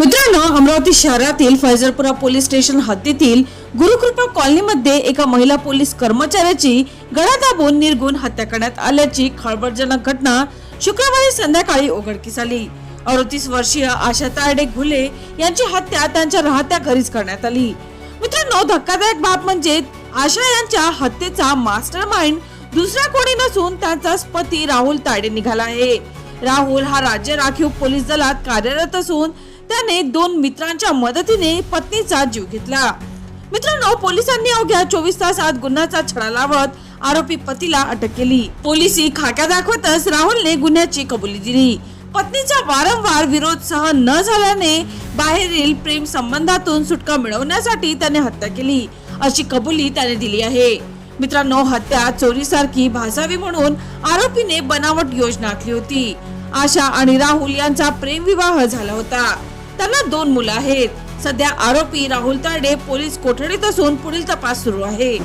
मित्रांनो अमरावती शहरातील फैजरपुरा police station हद्दीतील गुरुकृपा कॉलनीमध्ये एका महिला पोलीस कर्मचाऱ्याची गळा दाबून निर्गुण हत्या करण्यात आल्याची खळबळजनक घटना शुक्रवारी संध्याकाळी उघडकीस आली. अडतीस वर्षीय आशा तारडे घुले यांची हत्या त्यांच्या राहत्या घरीच करण्यात आली. मित्रांनो धक्कादायक बाब म्हणजे आशा यांच्या हत्येचा मास्टर माइंड दुसरा कोणी नसून त्यांचाच पती राहुल ताडे निघाला आहे. राहुल हा राज्य राखीव पोलीस दलात कार्यरत असून त्याने दोन मित्रांच्या मदतीने पत्नीचा जीव घेतला. मित्रांनो पोलिसांनी अवघ्या चोवीस तासात गुन्ह्याचा छडा लावत आरोपी पतीला अटक केली. पोलिसी खाक्या दाखवतच राहुलने गुन्ह्याची कबुली दिली. पत्नीचा वारंवार विरोध सहन न झाल्याने बाहेरील प्रेम संबंधातून सुटका मिळवण्यासाठी त्याने हत्या केली. अशी कबुली त्याने दिली आहे. मित्रांनो हत्या चोरीसारखी भासावी म्हणून आरोपीने बनावट योजना आखली होती. आशा आणि राहुल यांचा प्रेम विवाह झाला होता. त्यांना दोन मुलं आहेत. सध्या आरोपी राहुल तारडे पोलीस कोठडीत असून पुढील तपास सुरू आहे.